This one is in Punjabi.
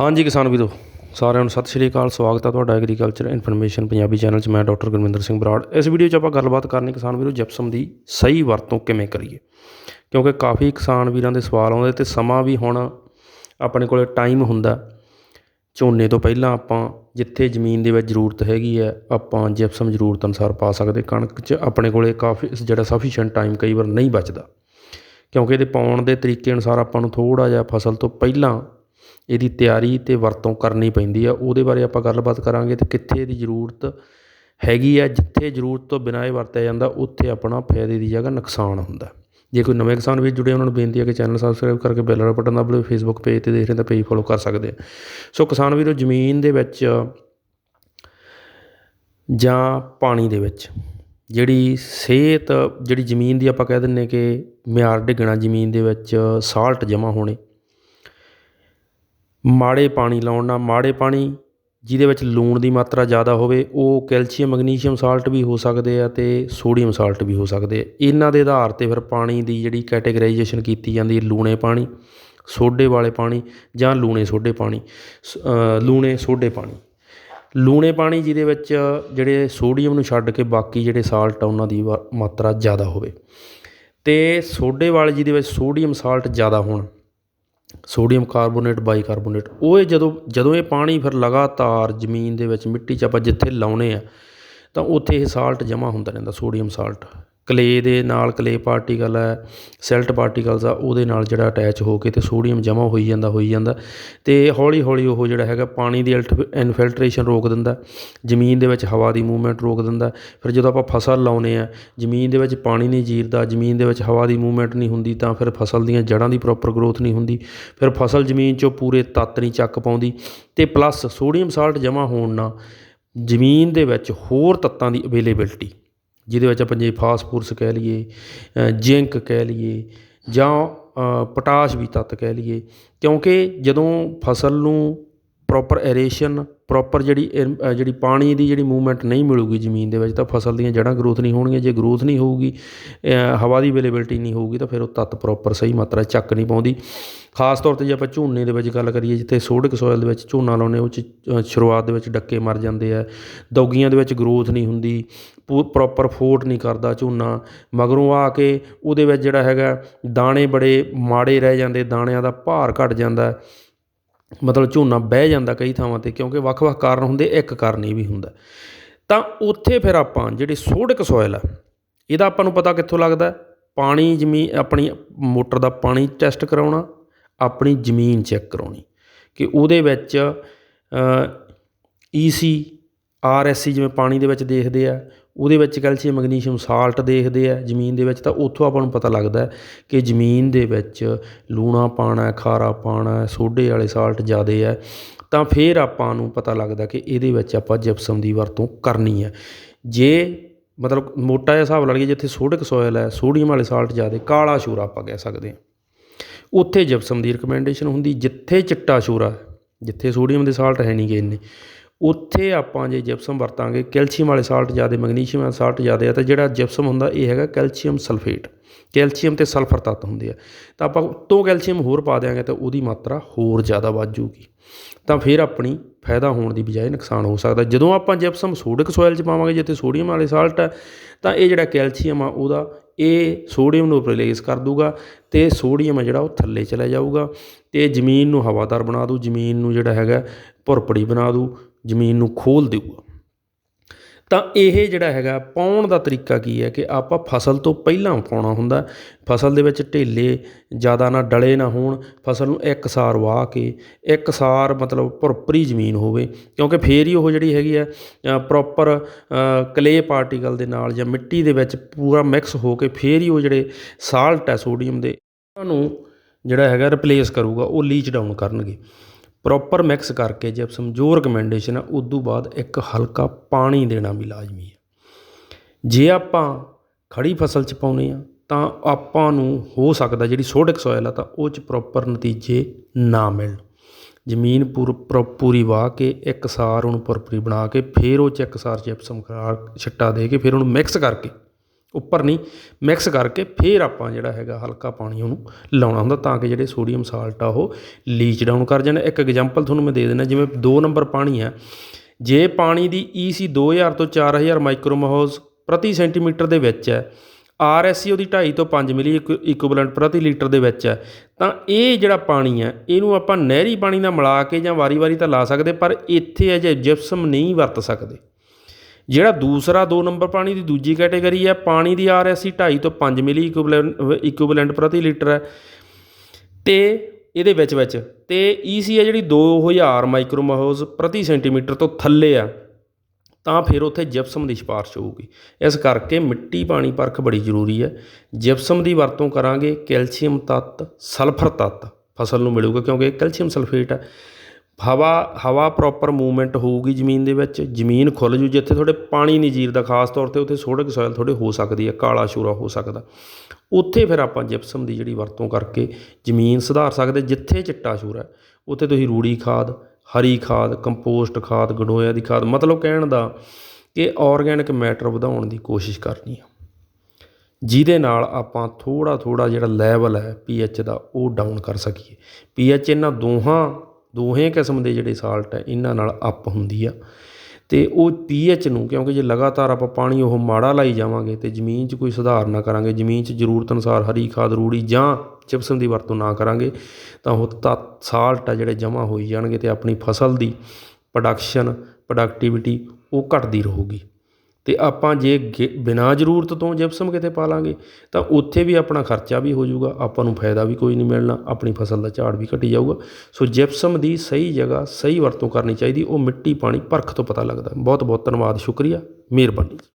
ਹਾਂਜੀ ਕਿਸਾਨ ਵੀਰੋ, ਸਾਰਿਆਂ ਨੂੰ ਸਤਿ ਸ਼੍ਰੀ ਅਕਾਲ, ਸਵਾਗਤ ਹੈ ਤੁਹਾਡਾ ਐਗਰੀਕਲਚਰ ਇਨਫੋਰਮੇਸ਼ਨ ਪੰਜਾਬੀ ਚੈਨਲ 'ਚ। ਮੈਂ ਡਾਕਟਰ ਗੁਰਮਿੰਦਰ ਸਿੰਘ ਬਰਾੜ। ਇਸ ਵੀਡੀਓ 'ਚ ਆਪਾਂ ਗੱਲਬਾਤ ਕਰਨੀ ਕਿਸਾਨ ਵੀਰੋ ਜਿਪਸਮ ਦੀ ਸਹੀ ਵਰਤੋਂ ਕਿਵੇਂ ਕਰੀਏ? ਕਿਉਂਕਿ ਕਾਫੀ ਕਿਸਾਨ ਵੀਰਾਂ ਦੇ ਸਵਾਲ ਆਉਂਦੇ ਤੇ ਸਮਾਂ ਵੀ ਹੁਣ ਆਪਣੇ ਕੋਲੇ ਟਾਈਮ ਹੁੰਦਾ। ਝੋਨੇ ਤੋਂ ਪਹਿਲਾਂ ਆਪਾਂ ਜਿੱਥੇ ਜ਼ਮੀਨ ਦੇ ਵਿੱਚ ਜ਼ਰੂਰਤ ਹੈਗੀ ਹੈ, ਆਪਾਂ ਜਿਪਸਮ ਜ਼ਰੂਰਤ ਅਨੁਸਾਰ ਪਾ ਸਕਦੇ। ਕਣਕ 'ਚ ਆਪਣੇ ਕੋਲੇ ਕਾਫੀ ਜਿਹੜਾ ਸਫੀਸ਼ੀਐਂਟ ਟਾਈਮ ਕਈ ਵਾਰ ਨਹੀਂ ਬਚਦਾ। ਕਿਉਂਕਿ ਇਹਦੇ ਪਾਉਣ ਦੇ ਤਰੀਕੇ ਅਨੁਸਾਰ ਆਪਾਂ ਨੂੰ ਥੋੜਾ ਜਿਹਾ ਫਸਲ ਤੋਂ ਪਹਿਲਾਂ ਇਹਦੀ ਤਿਆਰੀ ਅਤੇ ਵਰਤੋਂ ਕਰਨੀ ਪੈਂਦੀ ਆ। ਉਹਦੇ ਬਾਰੇ ਆਪਾਂ ਗੱਲਬਾਤ ਕਰਾਂਗੇ ਤੇ ਕਿੱਥੇ ਇਹਦੀ ਜ਼ਰੂਰਤ ਹੈਗੀ ਆ, ਜਿੱਥੇ ਜ਼ਰੂਰਤ ਤੋਂ ਬਿਨਾਂ ਇਹ ਵਰਤਿਆ ਜਾਂਦਾ, ਉੱਥੇ ਆਪਣਾ ਫਾਇਦੇ ਦੀ ਜਗ੍ਹਾ ਨੁਕਸਾਨ ਹੁੰਦਾ। ਜੇ ਕੋਈ ਨਵੇਂ ਕਿਸਾਨ ਵੀ ਜੁੜੇ, ਉਹਨਾਂ ਨੂੰ ਬੇਨਤੀ ਹੈ ਕਿ ਚੈਨਲ ਸਬਸਕ੍ਰਾਈਬ ਕਰਕੇ ਬੈਲ ਵਾਲਾ ਬਟਨ ਦਬਾ ਲਓ ਫੇਸਬੁੱਕ ਪੇਜ ਤੇ ਦੇਖ ਰਹੇ ਤਾਂ ਪੇਜ ਫੋਲੋ ਕਰ ਸਕਦੇ ਆ। ਸੋ ਕਿਸਾਨ ਵੀਰੋ, ਜ਼ਮੀਨ ਦੇ ਵਿੱਚ ਜਾਂ ਪਾਣੀ ਦੇ ਵਿੱਚ, ਜਿਹੜੀ ਸਿਹਤ, ਜਿਹੜੀ ਜ਼ਮੀਨ ਦੀ ਆਪਾਂ ਕਹਿ ਦਿੰਨੇ ਕਿ ਮਿਆਰ ਡਿੱਗਣਾ, ਜ਼ਮੀਨ ਦੇ ਵਿੱਚ ਸਾਲਟ ਜਮ੍ਹਾਂ ਹੋਣੇ ਮਾੜੇ ਪਾਣੀ ਲਾਉਣ ਨਾਲ ਮਾੜੇ ਪਾਣੀ ਜਿਹਦੇ ਵਿੱਚ ਲੂਣ ਦੀ ਮਾਤਰਾ ਜ਼ਿਆਦਾ ਹੋਵੇ, ਉਹ ਕੈਲਸ਼ੀਅਮ, ਮੈਗਨੀਸ਼ੀਅਮ ਸਾਲਟ ਵੀ ਹੋ ਸਕਦੇ ਆ ਅਤੇ ਸੋਡੀਅਮ ਸਾਲਟ ਵੀ ਹੋ ਸਕਦੇ ਆ। ਇਹਨਾਂ ਦੇ ਆਧਾਰ ਤੇ ਫਿਰ ਪਾਣੀ ਦੀ ਜਿਹੜੀ ਕੈਟੇਗਰਾਈਜੇਸ਼ਨ ਕੀਤੀ ਜਾਂਦੀ ਹੈ ਲੂਣੇ ਪਾਣੀ, ਸੋਡੇ ਵਾਲੇ ਪਾਣੀ ਜਾਂ ਲੂਣੇ ਸੋਡੇ ਪਾਣੀ, ਸ- ਲੂਣੇ ਸੋਡੇ ਪਾਣੀ। ਲੂਣੇ ਪਾਣੀ ਜਿਹਦੇ ਵਿੱਚ ਜਿਹੜੇ ਸੋਡੀਅਮ ਨੂੰ ਛੱਡ ਕੇ ਬਾਕੀ ਜਿਹੜੇ ਸਾਲਟ ਆ, ਉਹਨਾਂ ਦੀ ਵਾ- ਮਾਤਰਾ ਜ਼ਿਆਦਾ ਹੋਵੇ। ਅਤੇ ਸੋਡੇ ਵਾਲੇ ਜਿਹਦੇ ਵਿੱਚ ਸੋਡੀਅਮ ਸਾਲਟ ਜ਼ਿਆਦਾ ਹੋਣ ਸੋਡੀਅਮ ਕਾਰਬੋਨੇਟ, ਬਾਈਕਾਰਬੋਨੇਟ, ਉਹ ਇਹ ਜਦੋਂ ਜਦੋਂ ਇਹ ਪਾਣੀ ਫਿਰ ਲਗਾਤਾਰ ਜ਼ਮੀਨ ਦੇ ਵਿੱਚ ਮਿੱਟੀ 'ਚ ਆਪਾਂ ਜਿੱਥੇ ਲਾਉਣੇ ਆ, ਤਾਂ ਉੱਥੇ ਇਹ ਸਾਲਟ ਜਮ੍ਹਾਂ ਹੁੰਦਾ ਰਹਿੰਦਾ, ਸੋਡੀਅਮ ਸਾਲਟ ਕਲੇ ਦੇ ਨਾਲ ਕਲੇ ਪਾਰਟੀਕਲ ਹੈ, ਸਿਲਟ ਪਾਰਟੀਕਲਸ ਆ, ਉਹਦੇ ਨਾਲ ਜਿਹੜਾ ਅਟੈਚ ਹੋ ਕੇ ਅਤੇ ਸੋਡੀਅਮ ਜਮ੍ਹਾਂ ਹੋਈ ਜਾਂਦਾ ਹੋਈ ਜਾਂਦਾ ਅਤੇ ਹੌਲੀ ਹੌਲੀ ਉਹ ਜਿਹੜਾ ਹੈਗਾ ਪਾਣੀ ਦੀ ਇਨਫਿਲਟਰੇਸ਼ਨ ਰੋਕ ਦਿੰਦਾ, ਜ਼ਮੀਨ ਦੇ ਵਿੱਚ ਹਵਾ ਦੀ ਮੂਵਮੈਂਟ ਰੋਕ ਦਿੰਦਾ, ਫਿਰ ਜਦੋਂ ਆਪਾਂ ਫਸਲ ਲਾਉਂਦੇ ਹਾਂ, ਜ਼ਮੀਨ ਦੇ ਵਿੱਚ ਪਾਣੀ ਨਹੀਂ ਜੀਰਦਾ, ਜ਼ਮੀਨ ਦੇ ਵਿੱਚ ਹਵਾ ਦੀ ਮੂਵਮੈਂਟ ਨਹੀਂ ਹੁੰਦੀ, ਤਾਂ ਫਿਰ ਫਸਲ ਦੀਆਂ ਜੜ੍ਹਾਂ ਦੀ ਪ੍ਰੋਪਰ ਗਰੋਥ ਨਹੀਂ ਹੁੰਦੀ, ਫਿਰ ਫਸਲ ਜ਼ਮੀਨ 'ਚੋਂ ਪੂਰੇ ਤੱਤ ਨਹੀਂ ਚੱਕ ਪਾਉਂਦੀ ਅਤੇ ਪਲੱਸ ਸੋਡੀਅਮ ਸਾਲਟ ਜਮ੍ਹਾਂ ਹੋਣ ਨਾਲ ਜ਼ਮੀਨ ਦੇ ਵਿੱਚ ਹੋਰ ਤੱਤਾਂ ਦੀ ਅਵੇਲੇਬਿਲਟੀ ਜਿਹਦੇ ਵਿੱਚ ਆਪਾਂ ਜੇ ਫਾਸਫੋਰਸ ਕਹਿ ਲਈਏ ਜ਼ਿੰਕ ਕਹਿ ਲਈਏ ਜਾਂ ਪੋਟਾਸ਼ ਵੀ ਤੱਤ ਕਹਿ ਲਈਏ, ਕਿਉਂਕਿ ਜਦੋਂ ਫਸਲ ਨੂੰ ਪ੍ਰੋਪਰ ਐਰੇਸ਼ਨ ਪ੍ਰੋਪਰ ਜਿਹੜੀ ਇਰ- ਜਿਹੜੀ ਪਾਣੀ ਦੀ ਜਿਹੜੀ ਮੂਵਮੈਂਟ ਨਹੀਂ ਮਿਲੂਗੀ ਜ਼ਮੀਨ ਦੇ ਵਿੱਚ, ਤਾਂ ਫਸਲ ਦੀਆਂ ਜੜ੍ਹਾਂ ਗਰੋਥ ਨਹੀਂ ਹੋਣਗੀਆਂ। ਜੇ ਗਰੋਥ ਨਹੀਂ ਹੋਊਗੀ ਹਵਾ ਦੀ ਅਵੇਲੇਬਿਲਟੀ ਨਹੀਂ ਹੋਊਗੀ, ਤਾਂ ਫਿਰ ਉਹ ਤੱਤ ਪ੍ਰੋਪਰ ਸਹੀ ਮਾਤਰਾ 'ਚ ਚੱਕ ਨਹੀਂ ਪਾਉਂਦੀ। ਖਾਸ ਤੌਰ ਤੇ ਜੇ ਆਪਾਂ ਝੋਨੇ ਦੇ ਵਿੱਚ ਗੱਲ ਕਰੀਏ, ਜਿੱਥੇ ਸੋਡਿਕ ਸੋਇਲ ਦੇ ਵਿੱਚ ਝੋਨਾ ਲਾਉਂਦੇ ਉਹ 'ਚ ਸ਼ੁਰੂਆਤ ਦੇ ਵਿੱਚ ਡੱਕੇ ਮਰ ਜਾਂਦੇ ਆ, ਦੌਗੀਆਂ ਦੇ ਵਿੱਚ ਗਰੋਥ ਨਹੀਂ ਹੁੰਦੀ ਪ੍ਰੋਪਰ ਫੋਟ ਨਹੀਂ ਕਰਦਾ ਝੋਨਾ। ਮਗਰੋਂ ਆ ਕੇ ਉਹਦੇ ਵਿੱਚ ਜਿਹੜਾ ਹੈਗਾ, ਦਾਣੇ ਬੜੇ ਮਾੜੇ ਰਹਿ ਜਾਂਦੇ, ਦਾਣਿਆਂ ਦਾ ਭਾਰ ਘਟ ਜਾਂਦਾ। ਮਤਲਬ ਝੋਨਾ ਬਹਿ ਜਾਂਦਾ ਕਈ ਥਾਵਾਂ ਤੇ, ਕਿਉਂਕਿ ਵੱਖ-ਵੱਖ ਕਾਰਨ ਹੁੰਦੇ, ਇੱਕ ਕਾਰਨ ਇਹ ਵੀ ਹੁੰਦਾ। ਤਾਂ ਉੱਥੇ ਫਿਰ ਆਪਾਂ ਜਿਹੜੇ ਸੋਡਿਕ ਸੋਇਲ ਆ, ਇਹਦਾ ਆਪਾਂ ਨੂੰ ਪਤਾ ਕਿੱਥੋਂ ਲੱਗਦਾ? ਪਾਣੀ ਜ਼ਮੀਨ ਆਪਣੀ ਮੋਟਰ ਦਾ ਪਾਣੀ ਟੈਸਟ ਕਰਾਉਣਾ, ਆਪਣੀ ਜ਼ਮੀਨ ਚੈੱਕ ਕਰਾਉਣੀ। ਕਿ ਉਹਦੇ ਵਿੱਚ ਈਸੀ ਆਰਐਸਸੀ ਜਿਵੇਂ ਪਾਣੀ ਦੇ ਵਿੱਚ ਦੇਖਦੇ ਆ ਉਹਦੇ ਵਿੱਚ ਕੈਲਸ਼ੀਅਮ, ਮੈਗਨੀਸ਼ੀਅਮ, ਸਾਲਟ ਦੇਖਦੇ ਆ ਜ਼ਮੀਨ ਦੇ ਵਿੱਚ, ਤਾਂ ਉੱਥੋਂ ਆਪਾਂ ਨੂੰ ਪਤਾ ਲੱਗਦਾ ਕਿ ਜ਼ਮੀਨ ਦੇ ਵਿੱਚ ਲੂਣਾ ਪਾਣਾ, ਖਾਰਾ ਪਾਣਾ ਸੋਡੇ ਵਾਲੇ ਸਾਲਟ ਜ਼ਿਆਦੇ ਆ। ਤਾਂ ਫਿਰ ਆਪਾਂ ਨੂੰ ਪਤਾ ਲੱਗਦਾ ਕਿ ਇਹਦੇ ਵਿੱਚ ਆਪਾਂ ਜਿਪਸਮ ਦੀ ਵਰਤੋਂ ਕਰਨੀ ਹੈ ਜੇ ਮਤਲਬ ਮੋਟਾ ਜਿਹਾ ਹਿਸਾਬ ਲਾ ਲਈਏ, ਜਿੱਥੇ ਸੋਡਿਕ ਸੋਇਲ ਹੈ, ਸੋਡੀਅਮ ਵਾਲੇ ਸਾਲਟ ਜ਼ਿਆਦੇ, ਕਾਲਾ ਸ਼ੂਰਾ ਆਪਾਂ ਕਹਿ ਸਕਦੇ ਹਾਂ ਉੱਥੇ ਜਿਪਸਮ ਦੀ ਰਿਕਮੈਂਡੇਸ਼ਨ ਹੁੰਦੀ, ਜਿੱਥੇ ਚਿੱਟਾ ਸ਼ੂਰਾ, ਜਿੱਥੇ ਸੋਡੀਅਮ ਦੇ ਸਾਲਟ ਹੈ ਨਹੀਂ ਗੇ ਇੰਨੇ ਉੱਥੇ ਆਪਾਂ ਜੇ ਜਿਪਸਮ ਵਰਤਾਂਗੇ, ਕੈਲਸ਼ੀਅਮ ਵਾਲੇ ਸਾਲਟ ਜ਼ਿਆਦਾ ਮੈਗਨੀਸ਼ੀਅਮ ਵਾਲੇ ਸਾਲਟ ਜ਼ਿਆਦਾ ਆ, ਤਾਂ ਜਿਹੜਾ ਜਿਪਸਮ ਹੁੰਦਾ, ਇਹ ਹੈਗਾ ਕੈਲਸ਼ੀਅਮ ਸਲਫੇਟ ਕੈਲਸ਼ੀਅਮ ਤੇ ਸਲਫਰ ਤੱਤ ਹੁੰਦੇ ਆ। ਤਾਂ ਆਪਾਂ ਉੱਤੋਂ ਕੈਲਸ਼ੀਅਮ ਹੋਰ ਪਾ ਦਿਆਂਗੇ, ਤਾਂ ਉਹਦੀ ਮਾਤਰਾ ਹੋਰ ਜ਼ਿਆਦਾ ਵੱਧ ਜੂਗੀ ਤਾਂ ਫਿਰ ਆਪਣੀ ਫਾਇਦਾ ਹੋਣ ਦੀ ਬਜਾਏ ਨੁਕਸਾਨ ਹੋ ਸਕਦਾ। ਜਦੋਂ ਆਪਾਂ ਜਿਪਸਮ ਸੋਡਿਕ ਸੋਇਲ 'ਚ ਪਾਵਾਂਗੇ, ਜਿੱਥੇ ਸੋਡੀਅਮ ਵਾਲੇ ਸਾਲਟ ਹੈ ਤਾਂ ਇਹ ਜਿਹੜਾ ਕੈਲਸ਼ੀਅਮ ਆ, ਉਹਦਾ ਇਹ ਸੋਡੀਅਮ ਨੂੰ ਰਿਪਲੇਸ ਕਰ ਦੂਗਾ ਤੇ ਸੋਡੀਅਮ ਆ ਜਿਹੜਾ ਉਹ ਥੱਲੇ ਚਲਾ ਜਾਊਗਾ ਤੇ ਜ਼ਮੀਨ ਨੂੰ ਹਵਾਦਾਰ ਬਣਾ ਦੂ। ਜ਼ਮੀਨ ਨੂੰ ਜਿਹੜਾ ਹੈਗਾ ਭੁਰਪੜੀ ਬਣਾ ਦੂ। ਜ਼ਮੀਨ ਨੂੰ ਖੋਲ ਦੇਊਗਾ। ਤਾਂ ਇਹ ਜਿਹੜਾ ਹੈਗਾ, ਪਾਉਣ ਦਾ ਤਰੀਕਾ ਕੀ ਹੈ ਕਿ ਆਪਾਂ ਫਸਲ ਤੋਂ ਪਹਿਲਾਂ ਪਾਉਣਾ ਹੁੰਦਾ। ਫਸਲ ਦੇ ਵਿੱਚ ਢੇਲੇ ਜ਼ਿਆਦਾ ਨਾ ਡਲੇ ਨਾ ਹੋਣ, ਫਸਲ ਨੂੰ ਇੱਕ ਸਾਰ ਵਾਹ ਕੇ, ਇੱਕ ਸਾਰ ਮਤਲਬ ਭੁਰਪਰੀ ਜ਼ਮੀਨ ਹੋਵੇ। ਕਿਉਂਕਿ ਫੇਰ ਹੀ ਉਹ ਜਿਹੜੀ ਹੈਗੀ ਆ ਪ੍ਰੋਪਰ ਕਲੇ ਪਾਰਟੀਕਲ ਦੇ ਨਾਲ ਜਾਂ ਮਿੱਟੀ ਦੇ ਵਿੱਚ ਪੂਰਾ ਮਿਕਸ ਹੋ ਕੇ ਫੇਰ ਹੀ ਉਹ ਜਿਹੜੇ ਸਾਲਟ ਹੈ ਸੋਡੀਅਮ ਦੇ, ਉਹਨਾਂ ਨੂੰ ਜਿਹੜਾ ਹੈਗਾ ਰਿਪਲੇਸ ਕਰੂਗਾ, ਉਹ ਲੀਚ ਡਾਊਨ ਕਰਨਗੇ। ਪ੍ਰੋਪਰ ਮਿਕਸ ਕਰਕੇ ਜਿਪਸਮ ਜੋ ਰਿਕਮੈਂਡੇਸ਼ਨ ਆ ਉਦੋਂ ਬਾਅਦ ਇੱਕ ਹਲਕਾ ਪਾਣੀ ਦੇਣਾ ਵੀ ਲਾਜ਼ਮੀ ਹੈ ਜੇ ਆਪਾਂ ਖੜੀ ਫਸਲ 'ਚ ਪਾਉਨੇ ਆ, ਤਾਂ ਆਪਾਂ ਨੂੰ ਹੋ ਸਕਦਾ ਜਿਹੜੀ ਸੋਡਿਕ ਸੋਇਲ ਆ, ਤਾਂ ਉਹ 'ਚ ਪ੍ਰੋਪਰ ਨਤੀਜੇ ਨਾ ਮਿਲਣ। ਜ਼ਮੀਨ ਪੂਰ, ਪ੍ਰੋ- ਪੂਰੀ ਵਾਹ ਕੇ, ਇੱਕ ਸਾਰ ਉਹਨੂੰ ਭੁਰਭੁਰੀ ਬਣਾ ਕੇ, ਫਿਰ ਉਹ 'ਚ ਇੱਕ ਸਾਰ ਜਿਪਸਮ ਕਰਾ ਛਿੱਟਾ ਦੇ ਕੇ, ਫਿਰ ਉਹਨੂੰ ਮਿਕਸ ਕਰਕੇ ਉੱਪਰ ਨਹੀਂ ਮਿਕਸ ਕਰਕੇ ਫਿਰ ਆਪਾਂ ਜਿਹੜਾ ਹੈਗਾ ਹਲਕਾ ਪਾਣੀ ਉਹਨੂੰ ਲਾਉਣਾ ਹੁੰਦਾ ਤਾਂ ਕਿ ਜਿਹੜੇ ਸੋਡੀਅਮ ਸਾਲਟ ਆ ਉਹ ਲੀਚ ਡਾਊਨ ਕਰ ਜਾਣ। ਇੱਕ ਐਗਜ਼ਾਮਪਲ ਤੁਹਾਨੂੰ ਮੈਂ ਦੇ ਦਿੰਦਾ, ਜਿਵੇਂ 2 ਨੰਬਰ ਪਾਣੀ ਹੈ, ਜੇ ਪਾਣੀ ਦੀ ਈਸੀ 2000 ਤੋਂ 4000 ਮਾਈਕਰੋਮੋਲਸ ਪ੍ਰਤੀ ਸੈਂਟੀਮੀਟਰ ਦੇ ਵਿੱਚ ਹੈ ਆਰਐਸਸੀ ਉਹਦੀ 2.5 ਤੋਂ 5 ਮਿਲੀ ਇਕੁਇਵਲੈਂਟ ਪ੍ਰਤੀ ਲੀਟਰ ਦੇ ਵਿੱਚ ਹੈ, ਤਾਂ ਇਹ ਜਿਹੜਾ ਪਾਣੀ ਹੈ, ਇਹਨੂੰ ਆਪਾਂ ਨਹਿਰੀ ਪਾਣੀ ਨਾਲ ਮਿਲਾ ਕੇ ਜਾਂ ਵਾਰੀ-ਵਾਰੀ ਤਾਂ ਲਾ ਸਕਦੇ, ਪਰ ਇੱਥੇ ਅਜੇ ਜਿਪਸਮ ਨਹੀਂ ਵਰਤ ਸਕਦੇ। ਜਿਹੜਾ ਦੂਸਰਾ 2 ਨੰਬਰ ਪਾਣੀ ਦੀ ਦੂਜੀ ਕੈਟਾਗਰੀ ਹੈ, ਪਾਣੀ ਦੀ ਆਰਐਸਸੀ 2.5 ਤੋਂ 5 ਮਿਲੀ ਇਕੁਇਵਲੈਂਟ ਇਕੁਇਵਲੈਂਟ ਪ੍ਰਤੀ ਲੀਟਰ ਹੈ। ਤੇ ਇਹਦੇ ਵਿੱਚ ਵਿੱਚ, ਤੇ ਈਸੀ ਹੈ ਜਿਹੜੀ 2000 ਮਾਈਕਰੋਮੋਲਸ ਪ੍ਰਤੀ ਸੈਂਟੀਮੀਟਰ ਤੋਂ ਥੱਲੇ ਆ, ਤਾਂ ਫਿਰ ਉੱਥੇ ਜਿਪਸਮ ਦੀ ਸਿਫਾਰਿਸ਼ ਹੋਊਗੀ। ਇਸ ਕਰਕੇ ਮਿੱਟੀ ਪਾਣੀ ਪਰਖ ਬੜੀ ਜ਼ਰੂਰੀ ਹੈ। ਜਿਪਸਮ ਦੀ ਵਰਤੋਂ ਕਰਾਂਗੇ ਕੈਲਸ਼ੀਅਮ ਤੱਤ, ਸਲਫਰ ਤੱਤ, ਫਸਲ ਨੂੰ ਮਿਲੂਗਾ ਕਿਉਂਕਿ ਇਹ ਕੈਲਸ਼ੀਅਮ ਸਲਫੇਟ ਹੈ। ਹਵਾ ਹਵਾ ਪ੍ਰੋਪਰ ਮੂਵਮੈਂਟ ਹੋਊਗੀ ਜ਼ਮੀਨ ਦੇ ਵਿੱਚ, ਜ਼ਮੀਨ ਖੁੱਲ੍ਹ ਜੂ, ਜਿੱਥੇ ਤੁਹਾਡੇ ਪਾਣੀ ਨਹੀਂ ਜੀਰਦਾ, ਖਾਸ ਤੌਰ ਤੇ ਉੱਥੇ ਸੋਡਕ ਸੋਇਲ ਥੋੜੇ ਹੋ ਸਕਦੀ ਹੈ, ਕਾਲਾ ਸ਼ੂਰਾ ਹੋ ਸਕਦਾ। ਉੱਥੇ ਫਿਰ ਆਪਾਂ ਜਿਪਸਮ ਦੀ ਜਿਹੜੀ ਵਰਤੋਂ ਕਰਕੇ ਜ਼ਮੀਨ ਸੁਧਾਰ ਸਕਦੇ, ਜਿੱਥੇ ਚਿੱਟਾ ਸ਼ੂਰਾ ਉੱਥੇ ਤੁਸੀਂ ਰੂੜੀ ਖਾਦ, ਹਰੀ ਖਾਦ ਕੰਪੋਸਟ ਖਾਦ, ਗੰਡੋਇਆਂ ਦੀ ਖਾਦ, ਮਤਲਬ ਕਹਿਣ ਦਾ ਕਿ ਆਰਗੈਨਿਕ ਮੈਟਰ ਵਧਾਉਣ ਦੀ ਕੋਸ਼ਿਸ਼ ਕਰਨੀ ਆ। ਜਿਹਦੇ ਨਾਲ ਆਪਾਂ ਥੋੜਾ ਥੋੜਾ ਜਿਹੜਾ ਲੈਵਲ ਹੈ ਪੀਐਚ ਦਾ, ਉਹ ਡਾਊਨ ਕਰ ਸਕੀਏ। ਪੀਐਚ ਇਹਨਾਂ ਦੋਹਾਂ ਦੋਹੇ ਕਿਸਮ ਦੇ ਜਿਹੜੇ ਸਾਲਟ ਹੈ, ਇਹਨਾਂ ਨਾਲ ਅਪ ਹੁੰਦੀ ਆ। ਤੇ ਉਹ ਪੀਐਚ ਨੂੰ, ਕਿਉਂਕਿ ਜੇ ਲਗਾਤਾਰ ਆਪਾਂ ਪਾਣੀ ਉਹ ਮਾੜਾ ਲਾਈ ਜਾਵਾਂਗੇ ਤੇ ਜ਼ਮੀਨ 'ਚ ਕੋਈ ਸੁਧਾਰ ਨਾ ਕਰਾਂਗੇ, ਜ਼ਮੀਨ 'ਚ ਜ਼ਰੂਰਤ ਅਨੁਸਾਰ ਹਰੀ ਖਾਦ, ਰੂੜੀ ਜਾਂ ਚਿਪਸਮ ਦੀ ਵਰਤੋਂ ਨਾ ਕਰਾਂਗੇ, ਤਾਂ ਉਹ ਤੱਤ ਸਾਲਟ ਆ ਜਿਹੜੇ ਜਮ੍ਹਾਂ ਹੋਈ ਜਾਣਗੇ ਤੇ ਆਪਣੀ ਫਸਲ ਦੀ ਪ੍ਰੋਡਕਸ਼ਨ ਪ੍ਰੋਡਕਟਿਵਿਟੀ ਉਹ ਘਟਦੀ ਰਹੂਗੀ। ਅਤੇ ਆਪਾਂ ਜੇ ਗੇ- ਬਿਨਾਂ ਜ਼ਰੂਰਤ ਤੋਂ ਜਿਪਸਮ ਕਿਤੇ ਪਾ ਲਾਂਗੇ, ਤਾਂ ਉੱਥੇ ਵੀ ਆਪਣਾ ਖਰਚਾ ਵੀ ਹੋ ਜਾਊਗਾ, ਆਪਾਂ ਨੂੰ ਫਾਇਦਾ ਵੀ ਕੋਈ ਨਹੀਂ ਮਿਲਣਾ, ਆਪਣੀ ਫਸਲ ਦਾ ਝਾੜ ਵੀ ਘਟੀ ਜਾਊਗਾ। ਸੋ ਜਿਪਸਮ ਦੀ ਸਹੀ ਜਗ੍ਹਾ, ਸਹੀ ਵਰਤੋਂ ਕਰਨੀ ਚਾਹੀਦੀ, ਉਹ ਮਿੱਟੀ ਪਾਣੀ ਪਰਖ ਤੋਂ ਪਤਾ ਲੱਗਦਾ। ਬਹੁਤ ਬਹੁਤ ਧੰਨਵਾਦ, ਸ਼ੁਕਰੀਆ, ਮਿਹਰਬਾਨੀ।